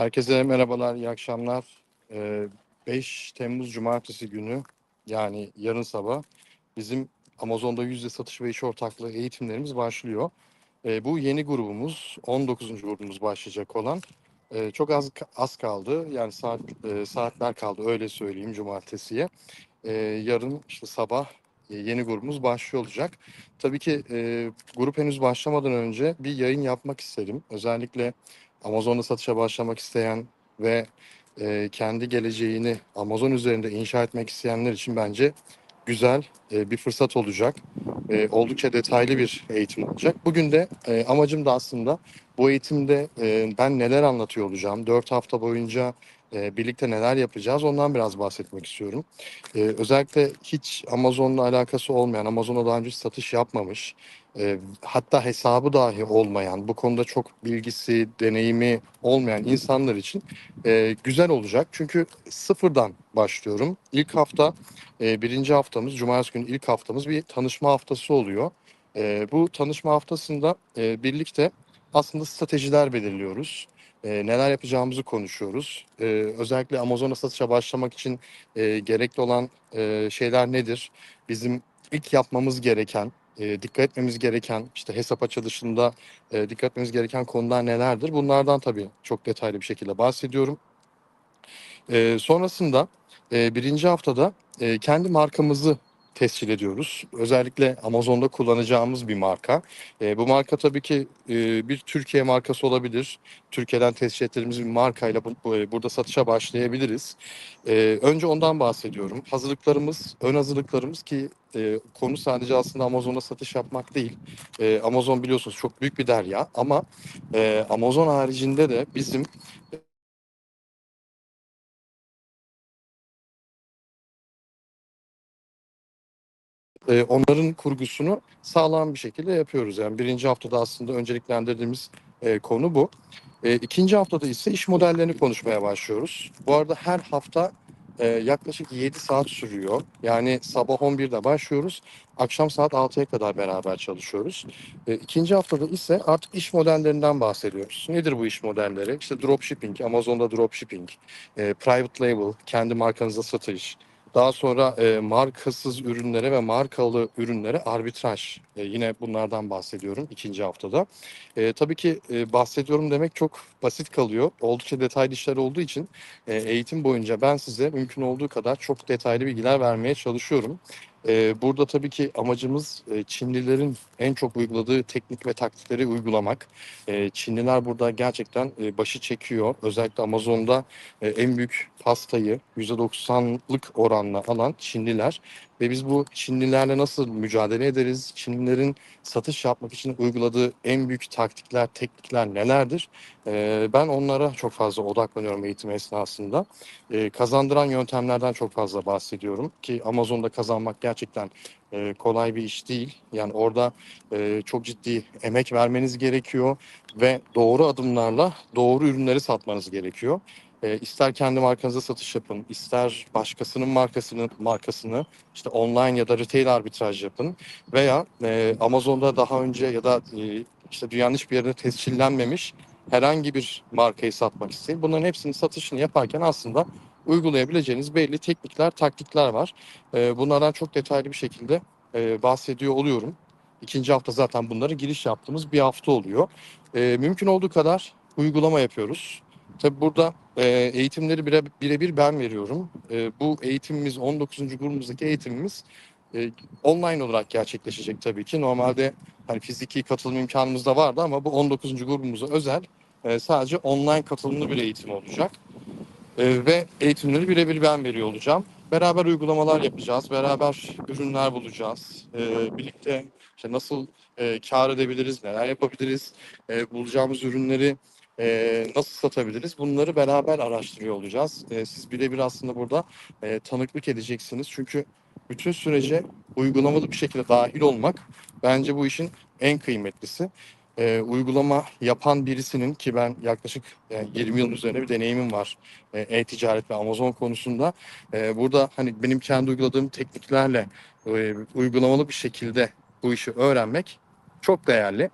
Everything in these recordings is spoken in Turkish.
Herkese merhabalar, iyi akşamlar. Ee, 5 Temmuz Cumartesi günü yani yarın sabah bizim Amazon'da yüzde satış ve iş ortaklığı eğitimlerimiz başlıyor. Ee, bu yeni grubumuz, 19. grubumuz başlayacak olan. Ee, çok az az kaldı, yani saat e, saatler kaldı öyle söyleyeyim Cumartesiye. Ee, yarın işte sabah e, yeni grubumuz başlıyor olacak. Tabii ki e, grup henüz başlamadan önce bir yayın yapmak isterim. Özellikle Amazon'da satışa başlamak isteyen ve e, kendi geleceğini Amazon üzerinde inşa etmek isteyenler için bence güzel e, bir fırsat olacak. E, oldukça detaylı bir eğitim olacak. Bugün de e, amacım da aslında bu eğitimde e, ben neler anlatıyor olacağım, 4 hafta boyunca e, birlikte neler yapacağız ondan biraz bahsetmek istiyorum. E, özellikle hiç Amazon'la alakası olmayan, Amazon'a daha önce satış yapmamış, e, hatta hesabı dahi olmayan, bu konuda çok bilgisi, deneyimi olmayan insanlar için e, güzel olacak. Çünkü sıfırdan başlıyorum. İlk hafta, e, birinci haftamız, Cumartesi günü ilk haftamız bir tanışma haftası oluyor. E, bu tanışma haftasında e, birlikte aslında stratejiler belirliyoruz. E, neler yapacağımızı konuşuyoruz. E, özellikle Amazon'a satışa başlamak için e, gerekli olan e, şeyler nedir? Bizim ilk yapmamız gereken, e, dikkat etmemiz gereken, işte hesap açılışında e, dikkat etmemiz gereken konular nelerdir? Bunlardan tabii çok detaylı bir şekilde bahsediyorum. E, sonrasında e, birinci haftada e, kendi markamızı tescil ediyoruz. Özellikle Amazon'da kullanacağımız bir marka. E, bu marka tabii ki e, bir Türkiye markası olabilir. Türkiye'den tescil ettiğimiz bir markayla bu, bu, burada satışa başlayabiliriz. E, önce ondan bahsediyorum. Hazırlıklarımız, ön hazırlıklarımız ki e, konu sadece aslında Amazon'da satış yapmak değil. E, Amazon biliyorsunuz çok büyük bir derya ama e, Amazon haricinde de bizim e, onların kurgusunu sağlam bir şekilde yapıyoruz. Yani birinci haftada aslında önceliklendirdiğimiz e, konu bu. E, ikinci haftada ise iş modellerini konuşmaya başlıyoruz. Bu arada her hafta e, yaklaşık 7 saat sürüyor. Yani sabah 11'de başlıyoruz. Akşam saat 6'ya kadar beraber çalışıyoruz. E, ikinci haftada ise artık iş modellerinden bahsediyoruz. Nedir bu iş modelleri? İşte dropshipping, Amazon'da dropshipping, e, private label, kendi markanıza satış, daha sonra e, markasız ürünlere ve markalı ürünlere arbitraj. E, yine bunlardan bahsediyorum ikinci haftada. E, tabii ki e, bahsediyorum demek çok basit kalıyor. Oldukça detaylı işler olduğu için e, eğitim boyunca ben size mümkün olduğu kadar çok detaylı bilgiler vermeye çalışıyorum. E, burada tabii ki amacımız e, Çinlilerin en çok uyguladığı teknik ve taktikleri uygulamak. E, Çinliler burada gerçekten e, başı çekiyor. Özellikle Amazon'da e, en büyük pastayı %90'lık oranla alan Çinliler ve biz bu Çinlilerle nasıl mücadele ederiz? Çinlilerin satış yapmak için uyguladığı en büyük taktikler, teknikler nelerdir? Ben onlara çok fazla odaklanıyorum eğitim esnasında. Kazandıran yöntemlerden çok fazla bahsediyorum ki Amazon'da kazanmak gerçekten kolay bir iş değil. Yani orada çok ciddi emek vermeniz gerekiyor ve doğru adımlarla doğru ürünleri satmanız gerekiyor. E, ister kendi markanıza satış yapın, ister başkasının markasının markasını işte online ya da retail arbitraj yapın veya e, Amazon'da daha önce ya da e, işte dünyanın hiçbir yerinde tescillenmemiş herhangi bir markayı satmak isteyin. Bunların hepsinin satışını yaparken aslında uygulayabileceğiniz belli teknikler, taktikler var. E, bunlardan çok detaylı bir şekilde e, bahsediyor oluyorum. İkinci hafta zaten bunları giriş yaptığımız bir hafta oluyor. E, mümkün olduğu kadar uygulama yapıyoruz. Tabi burada e, eğitimleri bire, birebir ben veriyorum. E, bu eğitimimiz 19. grubumuzdaki eğitimimiz e, online olarak gerçekleşecek tabii ki. Normalde hani fiziki katılım imkanımız da vardı ama bu 19. grubumuza özel e, sadece online katılımlı bir eğitim olacak. E, ve eğitimleri birebir ben veriyor olacağım. Beraber uygulamalar yapacağız, beraber ürünler bulacağız. E, birlikte işte nasıl e, kar edebiliriz, neler yapabiliriz, e, bulacağımız ürünleri e, nasıl satabiliriz bunları beraber araştırıyor olacağız. E, siz birebir aslında burada e, tanıklık edeceksiniz. Çünkü bütün sürece uygulamalı bir şekilde dahil olmak bence bu işin en kıymetlisi. E, uygulama yapan birisinin ki ben yaklaşık yani 20 yılın üzerine bir deneyimim var e, e-ticaret ve Amazon konusunda. E, burada hani benim kendi uyguladığım tekniklerle e, uygulamalı bir şekilde bu işi öğrenmek çok değerli.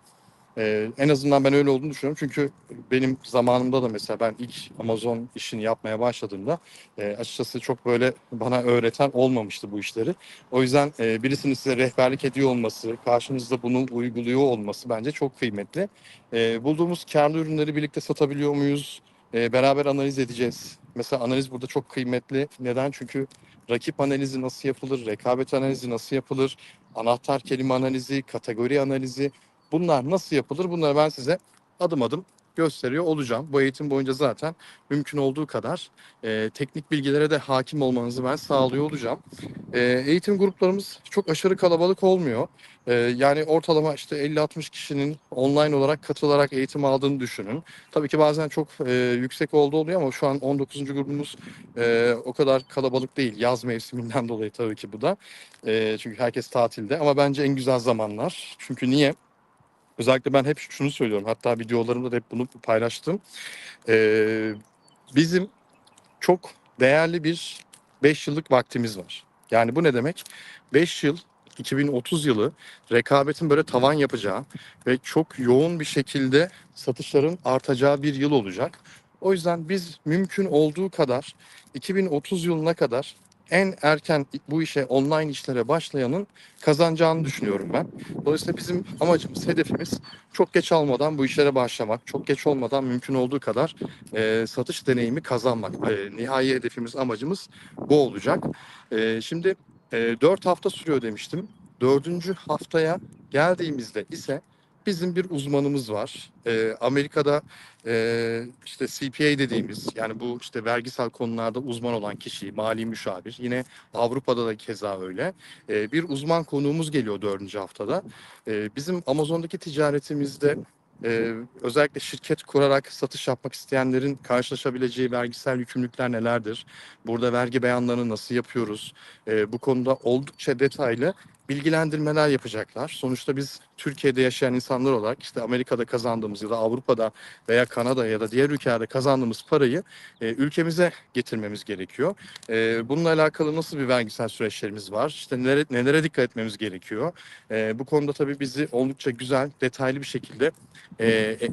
Ee, en azından ben öyle olduğunu düşünüyorum. Çünkü benim zamanımda da mesela ben ilk Amazon işini yapmaya başladığımda e, açıkçası çok böyle bana öğreten olmamıştı bu işleri. O yüzden e, birisinin size rehberlik ediyor olması, karşınızda bunu uyguluyor olması bence çok kıymetli. E, bulduğumuz karlı ürünleri birlikte satabiliyor muyuz? E, beraber analiz edeceğiz. Mesela analiz burada çok kıymetli. Neden? Çünkü rakip analizi nasıl yapılır, rekabet analizi nasıl yapılır, anahtar kelime analizi, kategori analizi bunlar nasıl yapılır? Bunları ben size adım adım gösteriyor olacağım. Bu eğitim boyunca zaten mümkün olduğu kadar e, teknik bilgilere de hakim olmanızı ben sağlıyor olacağım. E, eğitim gruplarımız çok aşırı kalabalık olmuyor. E, yani ortalama işte 50-60 kişinin online olarak katılarak eğitim aldığını düşünün. Tabii ki bazen çok e, yüksek oldu oluyor ama şu an 19. grubumuz e, o kadar kalabalık değil. Yaz mevsiminden dolayı tabii ki bu da. E, çünkü herkes tatilde ama bence en güzel zamanlar. Çünkü niye? Özellikle ben hep şunu söylüyorum. Hatta videolarımda da hep bunu paylaştım. Ee, bizim çok değerli bir 5 yıllık vaktimiz var. Yani bu ne demek? 5 yıl 2030 yılı rekabetin böyle tavan yapacağı ve çok yoğun bir şekilde satışların artacağı bir yıl olacak. O yüzden biz mümkün olduğu kadar 2030 yılına kadar en erken bu işe online işlere başlayanın kazanacağını düşünüyorum ben. Dolayısıyla bizim amacımız, hedefimiz çok geç almadan bu işlere başlamak, çok geç olmadan mümkün olduğu kadar e, satış deneyimi kazanmak. E, nihai hedefimiz, amacımız bu olacak. E, şimdi e, 4 hafta sürüyor demiştim. Dördüncü haftaya geldiğimizde ise bizim bir uzmanımız var. E, Amerika'da e, işte CPA dediğimiz yani bu işte vergisel konularda uzman olan kişi, mali müşavir. Yine Avrupa'da da keza öyle. E, bir uzman konuğumuz geliyor dördüncü haftada. E, bizim Amazon'daki ticaretimizde e, özellikle şirket kurarak satış yapmak isteyenlerin karşılaşabileceği vergisel yükümlülükler nelerdir? Burada vergi beyanlarını nasıl yapıyoruz? E, bu konuda oldukça detaylı bilgilendirmeler yapacaklar. Sonuçta biz Türkiye'de yaşayan insanlar olarak işte Amerika'da kazandığımız ya da Avrupa'da veya Kanada ya da diğer ülkelerde kazandığımız parayı e, ülkemize getirmemiz gerekiyor. E, bununla alakalı nasıl bir vergisel süreçlerimiz var? İşte nelere, nelere dikkat etmemiz gerekiyor? E, bu konuda tabii bizi oldukça güzel, detaylı bir şekilde e, e,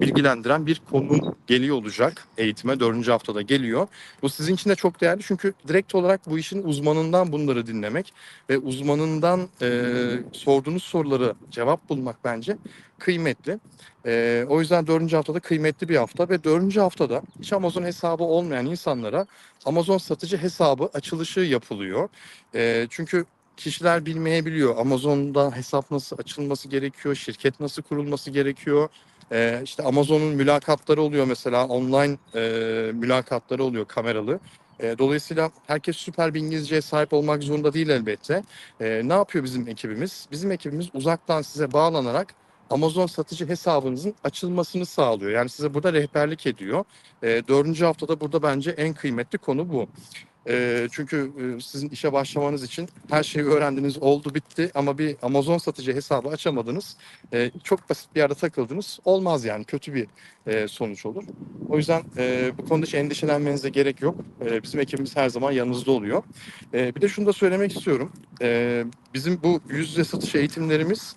bilgilendiren bir konu geliyor olacak eğitime. Dördüncü haftada geliyor. Bu sizin için de çok değerli çünkü direkt olarak bu işin uzmanından bunları dinlemek ve uzmanından e, sorduğunuz soruları cevap bulmak bence kıymetli. E, o yüzden dördüncü haftada kıymetli bir hafta ve dördüncü haftada hiç Amazon hesabı olmayan insanlara Amazon satıcı hesabı açılışı yapılıyor. E, çünkü kişiler bilmeyebiliyor. Amazon'da hesap nasıl açılması gerekiyor, şirket nasıl kurulması gerekiyor. Ee, işte Amazon'un mülakatları oluyor mesela online e, mülakatları oluyor kameralı. E, dolayısıyla herkes süper bir İngilizceye sahip olmak zorunda değil elbette. E, ne yapıyor bizim ekibimiz? Bizim ekibimiz uzaktan size bağlanarak Amazon satıcı hesabınızın açılmasını sağlıyor. Yani size burada rehberlik ediyor. E, dördüncü haftada burada bence en kıymetli konu bu. E, çünkü e, sizin işe başlamanız için her şeyi öğrendiniz, oldu bitti ama bir Amazon satıcı hesabı açamadınız. E, çok basit bir yerde takıldınız. Olmaz yani kötü bir e, sonuç olur. O yüzden e, bu konuda hiç endişelenmenize gerek yok. E, bizim ekibimiz her zaman yanınızda oluyor. E, bir de şunu da söylemek istiyorum. E, bizim bu yüz yüze satış eğitimlerimiz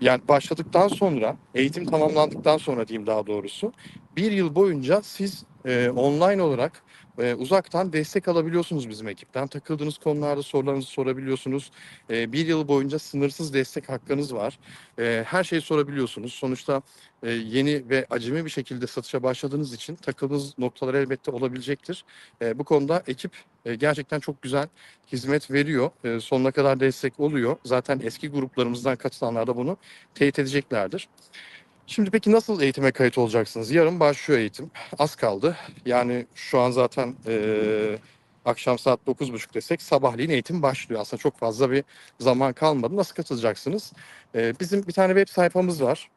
yani başladıktan sonra, eğitim tamamlandıktan sonra diyeyim daha doğrusu, bir yıl boyunca siz e, online olarak e, uzaktan destek alabiliyorsunuz bizim ekipten. Takıldığınız konularda sorularınızı sorabiliyorsunuz. E, bir yıl boyunca sınırsız destek hakkınız var. E, her şeyi sorabiliyorsunuz. Sonuçta e, yeni ve acemi bir şekilde satışa başladığınız için takıldığınız noktalar elbette olabilecektir. E, bu konuda ekip e, gerçekten çok güzel hizmet veriyor. E, sonuna kadar destek oluyor. Zaten eski gruplarımızdan katılanlar da bunu teyit edeceklerdir. Şimdi peki nasıl eğitime kayıt olacaksınız? Yarın başlıyor eğitim. Az kaldı. Yani şu an zaten e, akşam saat 9.30 desek sabahleyin eğitim başlıyor. Aslında çok fazla bir zaman kalmadı. Nasıl katılacaksınız? E, bizim bir tane web sayfamız var.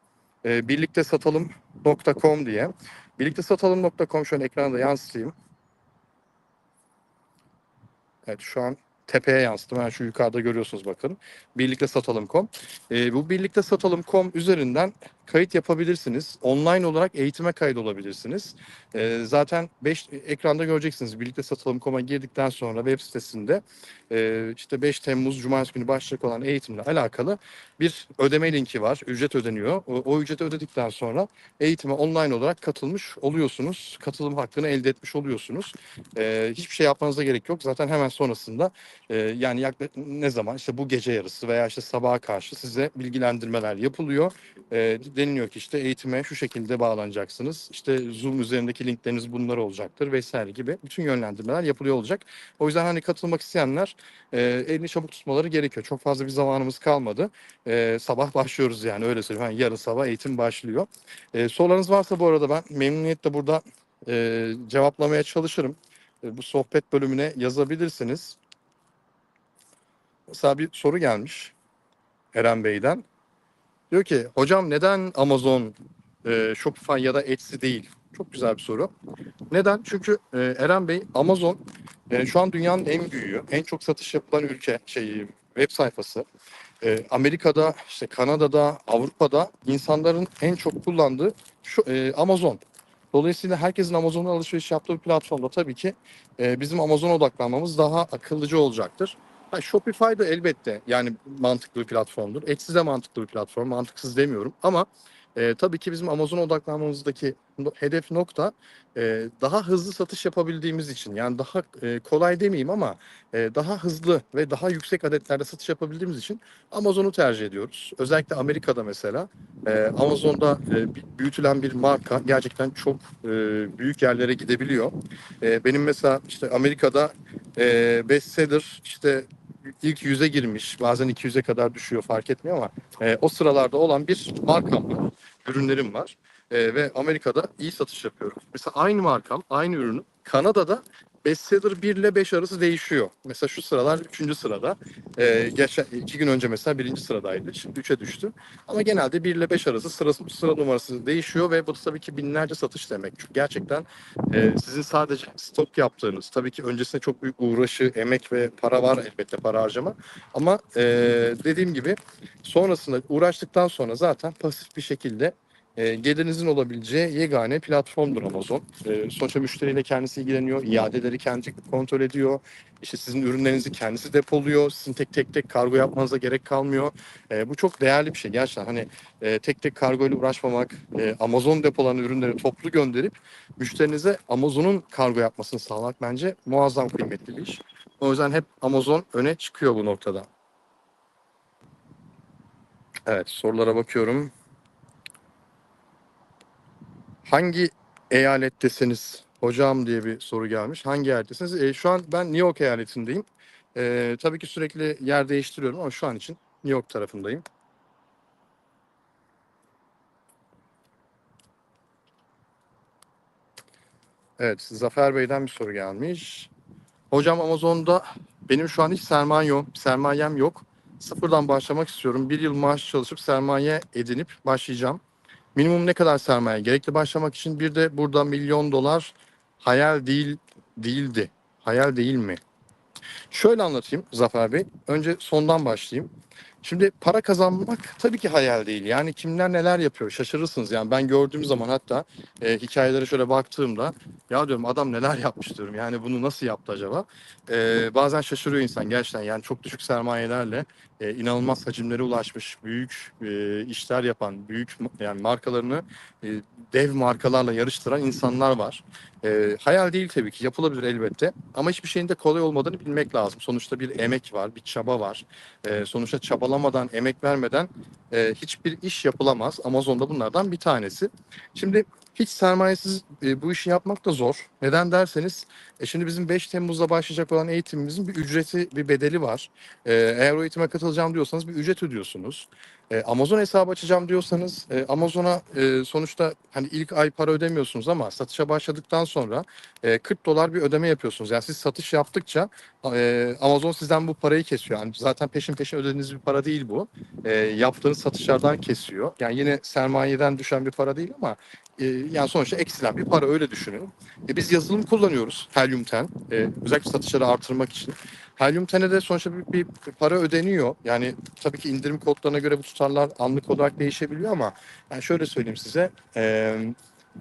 E, birliktesatalım.com diye. Birliktesatalım.com şöyle ekranda yansıtayım. Evet şu an tepeye yansıttım. Yani şu yukarıda görüyorsunuz bakın. Birlikte satalım.com. E, bu birlikte satalım.com üzerinden kayıt yapabilirsiniz. Online olarak eğitime kaydolabilirsiniz. E, zaten 5 ekranda göreceksiniz. Birlikte satılım.com'a girdikten sonra web sitesinde e, işte 5 Temmuz Cumartesi günü başlayacak olan eğitimle alakalı bir ödeme linki var. Ücret ödeniyor. O, o ücreti ödedikten sonra eğitime online olarak katılmış oluyorsunuz. Katılım hakkını elde etmiş oluyorsunuz. E, hiçbir şey yapmanıza gerek yok. Zaten hemen sonrasında e, yani yaklaşık ne zaman işte bu gece yarısı veya işte sabaha karşı size bilgilendirmeler yapılıyor. E, deniliyor ki işte eğitime şu şekilde bağlanacaksınız. İşte Zoom üzerindeki linkleriniz bunlar olacaktır vesaire gibi bütün yönlendirmeler yapılıyor olacak. O yüzden hani katılmak isteyenler e, elini çabuk tutmaları gerekiyor. Çok fazla bir zamanımız kalmadı. E, sabah başlıyoruz yani öyle söyleyeyim. Yani yarın sabah eğitim başlıyor. E, sorularınız varsa bu arada ben memnuniyetle burada e, cevaplamaya çalışırım. E, bu sohbet bölümüne yazabilirsiniz. Mesela bir soru gelmiş Eren Bey'den. Diyor ki hocam neden Amazon, e, Shopify ya da Etsy değil? Çok güzel bir soru. Neden? Çünkü e, Eren Bey Amazon e, şu an dünyanın en büyüğü, en çok satış yapılan ülke şey web sayfası. E, Amerika'da, işte Kanada'da, Avrupa'da insanların en çok kullandığı şu e, Amazon. Dolayısıyla herkesin Amazon'a alışveriş yaptığı bir platformda tabii ki e, bizim Amazon'a odaklanmamız daha akıllıcı olacaktır. Ha, Shopify da elbette yani mantıklı bir platformdur. Etsy de mantıklı bir platform. Mantıksız demiyorum ama e, tabii ki bizim Amazon'a odaklanmamızdaki hedef nokta e, daha hızlı satış yapabildiğimiz için. Yani daha e, kolay demeyeyim ama e, daha hızlı ve daha yüksek adetlerde satış yapabildiğimiz için Amazon'u tercih ediyoruz. Özellikle Amerika'da mesela e, Amazon'da e, büyütülen bir marka gerçekten çok e, büyük yerlere gidebiliyor. E, benim mesela işte Amerika'da e, bestseller işte ilk yüze girmiş bazen 200'e kadar düşüyor fark etmiyor ama e, o sıralarda olan bir markam var ürünlerim var E, ve Amerika'da iyi satış yapıyorum. Mesela aynı markam aynı ürünü Kanada'da bestseller 1 ile 5 arası değişiyor. Mesela şu sıralar 3. sırada. E, geçen, iki gün önce mesela 1. sıradaydı. Şimdi 3'e düştü. Ama genelde 1 ile 5 arası sıra, sıra numarası değişiyor ve bu tabii ki binlerce satış demek. Çünkü gerçekten e, sizin sadece stok yaptığınız, tabii ki öncesinde çok büyük uğraşı, emek ve para var elbette para harcama. Ama e, dediğim gibi sonrasında uğraştıktan sonra zaten pasif bir şekilde e, gelirinizin olabileceği yegane platformdur Amazon. E, sonuçta müşteriyle kendisi ilgileniyor, iadeleri kendi kontrol ediyor. İşte sizin ürünlerinizi kendisi depoluyor. Sizin tek tek tek kargo yapmanıza gerek kalmıyor. E, bu çok değerli bir şey gerçekten. Hani e, tek tek kargo ile uğraşmamak, e, Amazon depolanan ürünleri toplu gönderip müşterinize Amazon'un kargo yapmasını sağlamak bence muazzam kıymetli bir iş. O yüzden hep Amazon öne çıkıyor bu noktada. Evet sorulara bakıyorum. Hangi eyalettesiniz hocam diye bir soru gelmiş. Hangi eyalettesiniz? E, şu an ben New York eyaletindeyim. E, tabii ki sürekli yer değiştiriyorum ama şu an için New York tarafındayım. Evet, Zafer Bey'den bir soru gelmiş. Hocam Amazon'da benim şu an hiç sermayem, sermayem yok. Sıfırdan başlamak istiyorum. Bir yıl maaş çalışıp sermaye edinip başlayacağım. Minimum ne kadar sermaye gerekli başlamak için? Bir de burada milyon dolar hayal değil değildi. Hayal değil mi? Şöyle anlatayım Zafer Bey. Önce sondan başlayayım. Şimdi para kazanmak tabii ki hayal değil. Yani kimler neler yapıyor şaşırırsınız. Yani ben gördüğüm zaman hatta e, hikayelere şöyle baktığımda ya diyorum adam neler yapmış diyorum. Yani bunu nasıl yaptı acaba? E, bazen şaşırıyor insan gerçekten. Yani çok düşük sermayelerle e, inanılmaz hacimlere ulaşmış, büyük e, işler yapan, büyük yani markalarını e, dev markalarla yarıştıran insanlar var. E, hayal değil tabii ki yapılabilir elbette ama hiçbir şeyin de kolay olmadığını bilmek lazım. Sonuçta bir emek var, bir çaba var. E, sonuçta çabalamadan, emek vermeden e, hiçbir iş yapılamaz. Amazon'da bunlardan bir tanesi. Şimdi hiç sermayesiz e, bu işi yapmak da zor. Neden derseniz e, şimdi bizim 5 Temmuz'da başlayacak olan eğitimimizin bir ücreti, bir bedeli var. E, eğer o eğitime katılacağım diyorsanız bir ücret ödüyorsunuz. E, Amazon hesabı açacağım diyorsanız e, Amazon'a e, sonuçta hani ilk ay para ödemiyorsunuz ama satışa başladıktan sonra e, 40 dolar bir ödeme yapıyorsunuz. Yani siz satış yaptıkça e, Amazon sizden bu parayı kesiyor. Yani zaten peşin peşin ödediğiniz bir para değil bu. E, yaptığınız satışlardan kesiyor. Yani yine sermayeden düşen bir para değil ama e, yani sonuçta eksilen bir para öyle düşünün. E, biz yazılım kullanıyoruz Helium 10. E, özellikle satışları artırmak için. Helyum tenede sonuçta bir, bir para ödeniyor. Yani tabii ki indirim kodlarına göre bu tutarlar anlık olarak değişebiliyor ama yani şöyle söyleyeyim size. e,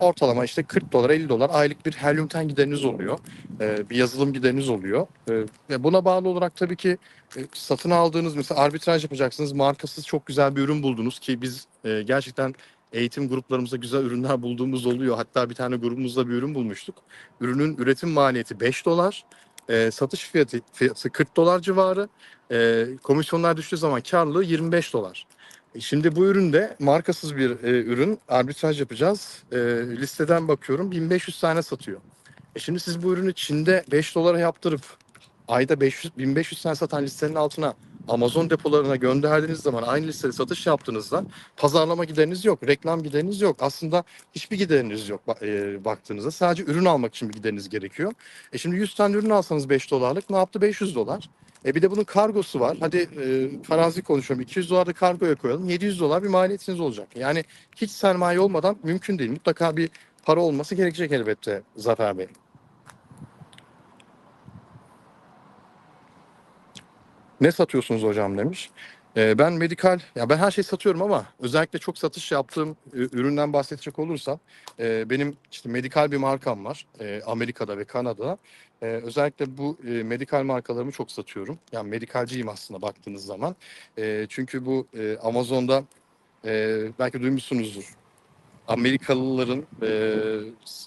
ortalama işte 40 dolar 50 dolar aylık bir helyum ten gideriniz oluyor. E, bir yazılım gideriniz oluyor. E, buna bağlı olarak tabii ki e, satın aldığınız mesela arbitraj yapacaksınız. Markasız çok güzel bir ürün buldunuz ki biz e, gerçekten eğitim gruplarımızda güzel ürünler bulduğumuz oluyor. Hatta bir tane grubumuzda bir ürün bulmuştuk. Ürünün üretim maliyeti 5 dolar. e, satış fiyatı, fiyatı 40 dolar civarı. E, komisyonlar düştüğü zaman karlılığı 25 dolar. E, Şimdi bu üründe markasız bir e, ürün arbitraj yapacağız. E, listeden bakıyorum 1500 tane satıyor. E şimdi siz bu ürünü Çin'de 5 dolara yaptırıp ayda 500 1500 tane satan listenin altına Amazon depolarına gönderdiğiniz zaman aynı listede satış yaptığınızda pazarlama gideriniz yok, reklam gideriniz yok. Aslında hiçbir gideriniz yok ba- baktığınızda. Sadece ürün almak için bir gideriniz gerekiyor. E şimdi 100 tane ürün alsanız 5 dolarlık ne yaptı? 500 dolar. E bir de bunun kargosu var. Hadi e, farazi konuşuyorum. 200 dolar da kargoya koyalım. 700 dolar bir maliyetiniz olacak. Yani hiç sermaye olmadan mümkün değil. Mutlaka bir para olması gerekecek elbette Zafer Bey. Ne satıyorsunuz hocam demiş. Ee, ben medikal, ya ben her şeyi satıyorum ama özellikle çok satış yaptığım e, üründen bahsedecek olursam e, benim işte medikal bir markam var e, Amerika'da ve Kanada'da. E, özellikle bu e, medikal markalarımı çok satıyorum. Yani medikalciyim aslında baktığınız zaman. E, çünkü bu e, Amazon'da e, belki duymuşsunuzdur. Amerikalıların e,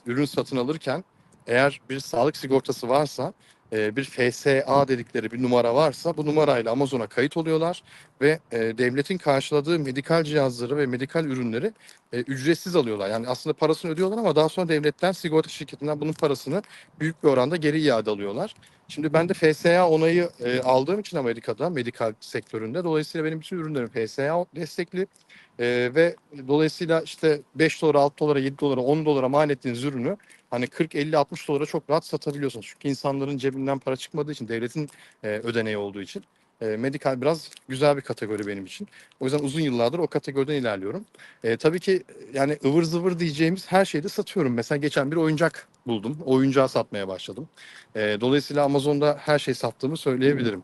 ürün satın alırken eğer bir sağlık sigortası varsa e, bir FSA dedikleri bir numara varsa bu numarayla Amazon'a kayıt oluyorlar ve e, devletin karşıladığı medikal cihazları ve medikal ürünleri e, ücretsiz alıyorlar. Yani aslında parasını ödüyorlar ama daha sonra devletten sigorta şirketinden bunun parasını büyük bir oranda geri iade alıyorlar. Şimdi ben de FSA onayı aldığım için Amerika'da medikal sektöründe dolayısıyla benim bütün ürünlerim FSA destekli e, ve dolayısıyla işte 5 dolara, 6 dolara, 7 dolara, 10 dolara mal ettiğiniz ürünü hani 40, 50, 60 dolara çok rahat satabiliyorsunuz. Çünkü insanların cebinden para çıkmadığı için, devletin e, ödeneği olduğu için. E, medikal biraz güzel bir kategori benim için. O yüzden uzun yıllardır o kategoriden ilerliyorum. E, tabii ki yani ıvır zıvır diyeceğimiz her şeyi de satıyorum. Mesela geçen bir oyuncak buldum. Oyuncağı satmaya başladım. E, dolayısıyla Amazon'da her şeyi sattığımı söyleyebilirim.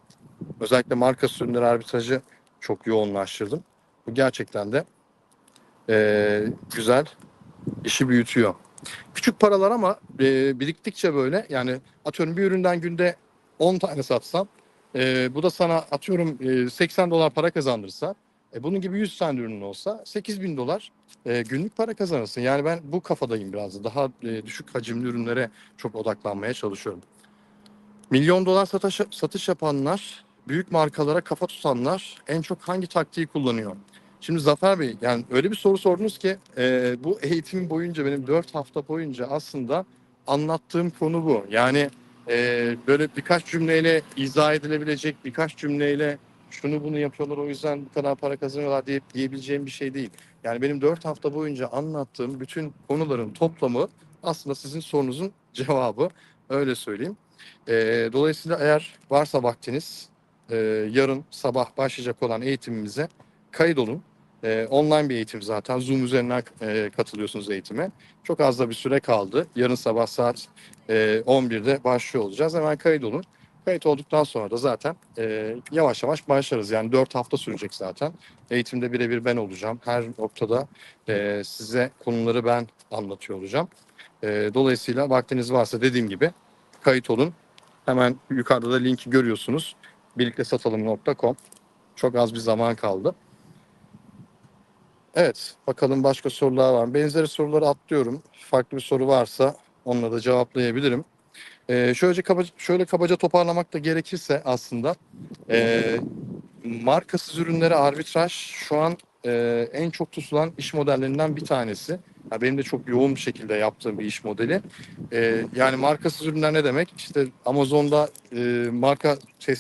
Özellikle marka ürünleri arbitrajı çok yoğunlaştırdım. Bu gerçekten de e, güzel, işi büyütüyor. Küçük paralar ama e, biriktikçe böyle yani atıyorum bir üründen günde 10 tane satsam e, bu da sana atıyorum e, 80 dolar para kazandırsa e, bunun gibi 100 tane ürünün olsa 8 bin dolar e, günlük para kazanırsın. Yani ben bu kafadayım biraz da daha e, düşük hacimli ürünlere çok odaklanmaya çalışıyorum. Milyon dolar satış, satış yapanlar, büyük markalara kafa tutanlar en çok hangi taktiği kullanıyor? Şimdi Zafer Bey yani öyle bir soru sordunuz ki e, bu eğitim boyunca benim 4 hafta boyunca aslında anlattığım konu bu. Yani e, böyle birkaç cümleyle izah edilebilecek birkaç cümleyle şunu bunu yapıyorlar o yüzden bu kadar para kazanıyorlar diye diyebileceğim bir şey değil. Yani benim 4 hafta boyunca anlattığım bütün konuların toplamı aslında sizin sorunuzun cevabı öyle söyleyeyim. E, dolayısıyla eğer varsa vaktiniz e, yarın sabah başlayacak olan eğitimimize kayıt olun. Ee, online bir eğitim zaten. Zoom üzerinden e, katılıyorsunuz eğitime. Çok az da bir süre kaldı. Yarın sabah saat e, 11'de başlıyor olacağız. Hemen kayıt olun. Kayıt olduktan sonra da zaten e, yavaş yavaş başlarız. Yani 4 hafta sürecek zaten. Eğitimde birebir ben olacağım. Her noktada e, size konuları ben anlatıyor olacağım. E, dolayısıyla vaktiniz varsa dediğim gibi kayıt olun. Hemen yukarıda da linki görüyorsunuz. Birlikte satalım.com. Çok az bir zaman kaldı. Evet, bakalım başka sorular var? Benzeri soruları atlıyorum. Farklı bir soru varsa onunla da cevaplayabilirim. Ee, şöyle, kabaca, şöyle kabaca toparlamak da gerekirse aslında e, markasız ürünlere arbitraj şu an e, en çok tutulan iş modellerinden bir tanesi. Ya benim de çok yoğun bir şekilde yaptığım bir iş modeli. E, yani markasız ürünler ne demek? İşte Amazon'da e, marka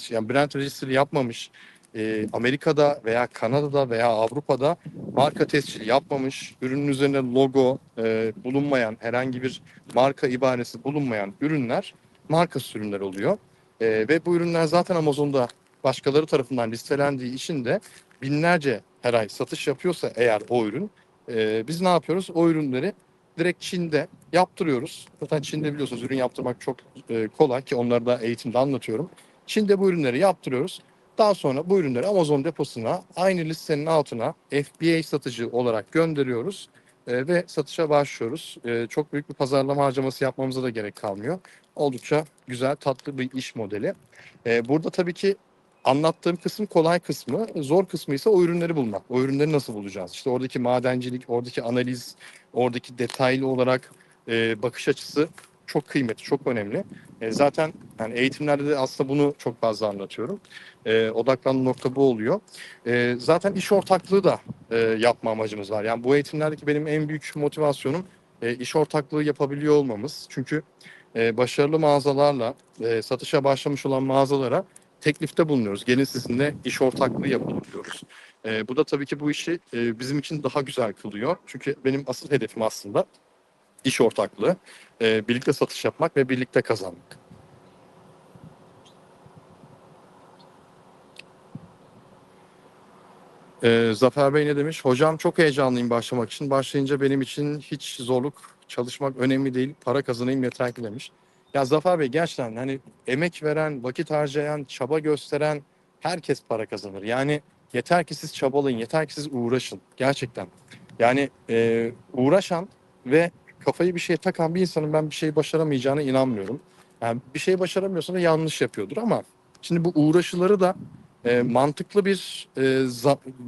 yani brand register'ı yapmamış, e, Amerika'da veya Kanada'da veya Avrupa'da marka tescili yapmamış, ürünün üzerinde logo e, bulunmayan, herhangi bir marka ibaresi bulunmayan ürünler markasız ürünler oluyor. E, ve bu ürünler zaten Amazon'da başkaları tarafından listelendiği için de binlerce her ay satış yapıyorsa eğer o ürün, e, biz ne yapıyoruz? O ürünleri direkt Çin'de yaptırıyoruz. Zaten Çin'de biliyorsunuz ürün yaptırmak çok e, kolay ki onları da eğitimde anlatıyorum. Çin'de bu ürünleri yaptırıyoruz. Daha sonra bu ürünleri Amazon deposuna aynı listenin altına FBA satıcı olarak gönderiyoruz e, ve satışa başlıyoruz. E, çok büyük bir pazarlama harcaması yapmamıza da gerek kalmıyor. Oldukça güzel, tatlı bir iş modeli. E, burada tabii ki anlattığım kısım kolay kısmı, zor kısmı ise o ürünleri bulmak. O ürünleri nasıl bulacağız? İşte oradaki madencilik, oradaki analiz, oradaki detaylı olarak bakış açısı çok kıymetli, çok önemli. E, zaten yani eğitimlerde de aslında bunu çok fazla anlatıyorum. E, odaklandığım nokta bu oluyor. E, zaten iş ortaklığı da e, yapma amacımız var. Yani bu eğitimlerdeki benim en büyük motivasyonum e, iş ortaklığı yapabiliyor olmamız. Çünkü e, başarılı mağazalarla e, satışa başlamış olan mağazalara teklifte bulunuyoruz. Gelin sizinle iş ortaklığı yapalım diyoruz. E, bu da tabii ki bu işi e, bizim için daha güzel kılıyor. Çünkü benim asıl hedefim aslında iş ortaklığı, e, birlikte satış yapmak ve birlikte kazanmak. Ee, Zafer Bey ne demiş? Hocam çok heyecanlıyım başlamak için. Başlayınca benim için hiç zorluk çalışmak önemli değil. Para kazanayım yeter ki demiş. Ya Zafer Bey gerçekten hani emek veren, vakit harcayan, çaba gösteren herkes para kazanır. Yani yeter ki siz çabalayın, yeter ki siz uğraşın. Gerçekten. Yani e, uğraşan ve kafayı bir şeye takan bir insanın ben bir şey başaramayacağına inanmıyorum. Yani bir şey başaramıyorsa da yanlış yapıyordur ama şimdi bu uğraşıları da e, mantıklı bir e,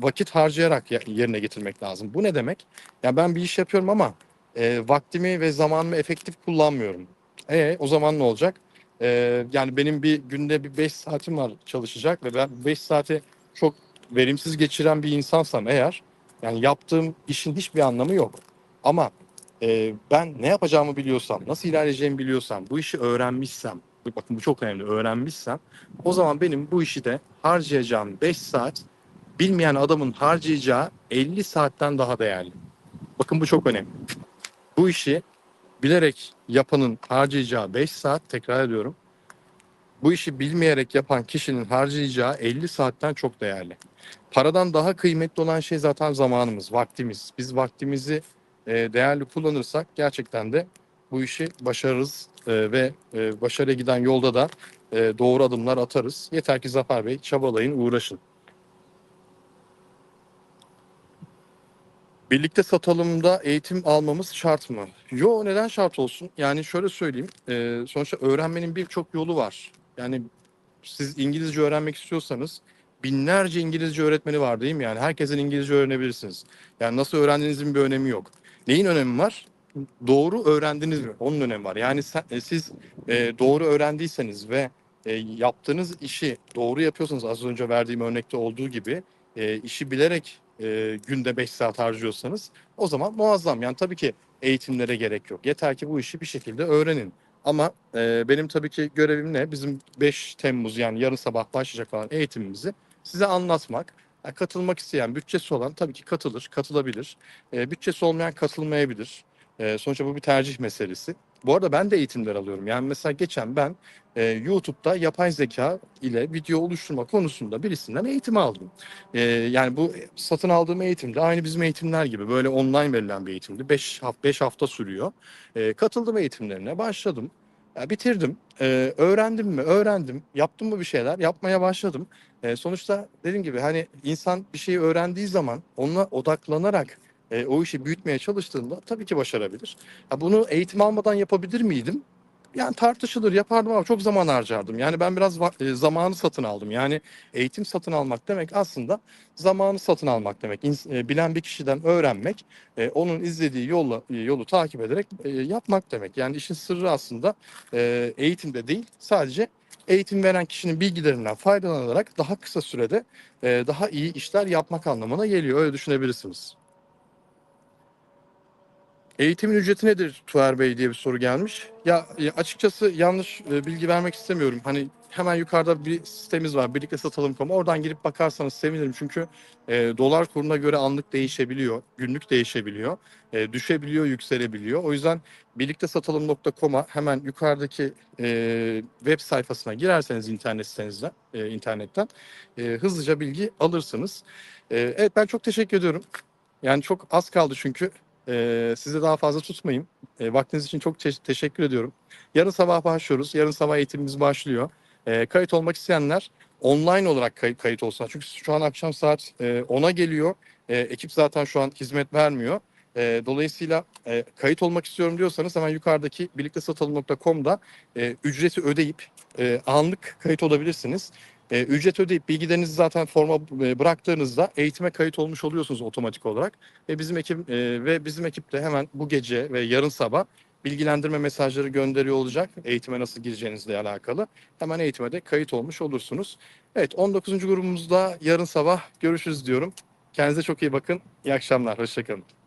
vakit harcayarak ya- yerine getirmek lazım. Bu ne demek? Ya ben bir iş yapıyorum ama e, vaktimi ve zamanımı efektif kullanmıyorum. E o zaman ne olacak? E, yani benim bir günde bir 5 saatim var çalışacak ve ben 5 saati çok verimsiz geçiren bir insansam eğer yani yaptığım işin hiçbir anlamı yok. Ama e, ben ne yapacağımı biliyorsam, nasıl ilerleyeceğimi biliyorsam, bu işi öğrenmişsem, bakın bu çok önemli, öğrenmişsem o zaman benim bu işi de harcayacağım 5 saat bilmeyen adamın harcayacağı 50 saatten daha değerli. Bakın bu çok önemli. Bu işi bilerek yapanın harcayacağı 5 saat tekrar ediyorum. Bu işi bilmeyerek yapan kişinin harcayacağı 50 saatten çok değerli. Paradan daha kıymetli olan şey zaten zamanımız, vaktimiz. Biz vaktimizi e, değerli kullanırsak gerçekten de bu işi başarırız e, ve e, başarıya giden yolda da e, doğru adımlar atarız. Yeter ki Zafer Bey çabalayın, uğraşın. Birlikte satılımda eğitim almamız şart mı? Yo neden şart olsun? Yani şöyle söyleyeyim. sonuçta öğrenmenin birçok yolu var. Yani siz İngilizce öğrenmek istiyorsanız binlerce İngilizce öğretmeni var değil mi? Yani herkesin İngilizce öğrenebilirsiniz. Yani nasıl öğrendiğinizin bir önemi yok. Neyin önemi var? Doğru öğrendiniz mi? Onun önemi var. Yani sen- e, siz e, doğru öğrendiyseniz ve e, yaptığınız işi doğru yapıyorsanız az önce verdiğim örnekte olduğu gibi e, işi bilerek e, günde 5 saat harcıyorsanız o zaman muazzam. Yani tabii ki eğitimlere gerek yok. Yeter ki bu işi bir şekilde öğrenin. Ama e, benim tabii ki görevim ne? Bizim 5 Temmuz yani yarın sabah başlayacak olan eğitimimizi size anlatmak. Katılmak isteyen, bütçesi olan tabii ki katılır, katılabilir. E, bütçesi olmayan katılmayabilir. E, sonuçta bu bir tercih meselesi. Bu arada ben de eğitimler alıyorum. Yani mesela geçen ben e, YouTube'da yapay zeka ile video oluşturma konusunda birisinden eğitim aldım. E, yani bu satın aldığım eğitim de aynı bizim eğitimler gibi böyle online verilen bir eğitimdi. 5 5 hafta sürüyor. E, katıldım eğitimlerine, başladım. Ya bitirdim. E, öğrendim mi? Öğrendim. Yaptım mı bir şeyler? Yapmaya başladım. E, sonuçta dediğim gibi hani insan bir şeyi öğrendiği zaman onunla odaklanarak e, o işi büyütmeye çalıştığında tabii ki başarabilir. Ha, bunu eğitim almadan yapabilir miydim? Yani tartışılır yapardım ama çok zaman harcardım. Yani ben biraz e, zamanı satın aldım. Yani eğitim satın almak demek aslında zamanı satın almak demek. İns- e, bilen bir kişiden öğrenmek, e, onun izlediği yolla, e, yolu takip ederek e, yapmak demek. Yani işin sırrı aslında e, eğitimde değil, sadece eğitim veren kişinin bilgilerinden faydalanarak daha kısa sürede e, daha iyi işler yapmak anlamına geliyor. Öyle düşünebilirsiniz. Eğitimin ücreti nedir Tuğer Bey diye bir soru gelmiş. Ya, ya açıkçası yanlış e, bilgi vermek istemiyorum. Hani hemen yukarıda bir sitemiz var birlikte satalım.com. Oradan girip bakarsanız sevinirim. Çünkü e, dolar kuruna göre anlık değişebiliyor. Günlük değişebiliyor. E, düşebiliyor, yükselebiliyor. O yüzden birlikte satalım.com'a hemen yukarıdaki e, web sayfasına girerseniz internet sitenizden, e, internetten e, hızlıca bilgi alırsınız. E, evet ben çok teşekkür ediyorum. Yani çok az kaldı çünkü. Ee, sizi daha fazla tutmayayım. Ee, vaktiniz için çok te- teşekkür ediyorum. Yarın sabah başlıyoruz. Yarın sabah eğitimimiz başlıyor. E, kayıt olmak isteyenler online olarak kayıt, kayıt olsunlar. Çünkü şu an akşam saat e, 10'a geliyor. E, ekip zaten şu an hizmet vermiyor. E, dolayısıyla e, kayıt olmak istiyorum diyorsanız hemen yukarıdaki birliktesatalım.com'da e, ücreti ödeyip e, anlık kayıt olabilirsiniz. E, ücret ödeyip bilgilerinizi zaten forma e, bıraktığınızda eğitime kayıt olmuş oluyorsunuz otomatik olarak. Ve bizim ekip e, ve bizim ekip de hemen bu gece ve yarın sabah bilgilendirme mesajları gönderiyor olacak. Eğitime nasıl gireceğinizle alakalı. Hemen eğitime de kayıt olmuş olursunuz. Evet 19. grubumuzda yarın sabah görüşürüz diyorum. Kendinize çok iyi bakın. İyi akşamlar. Hoşçakalın.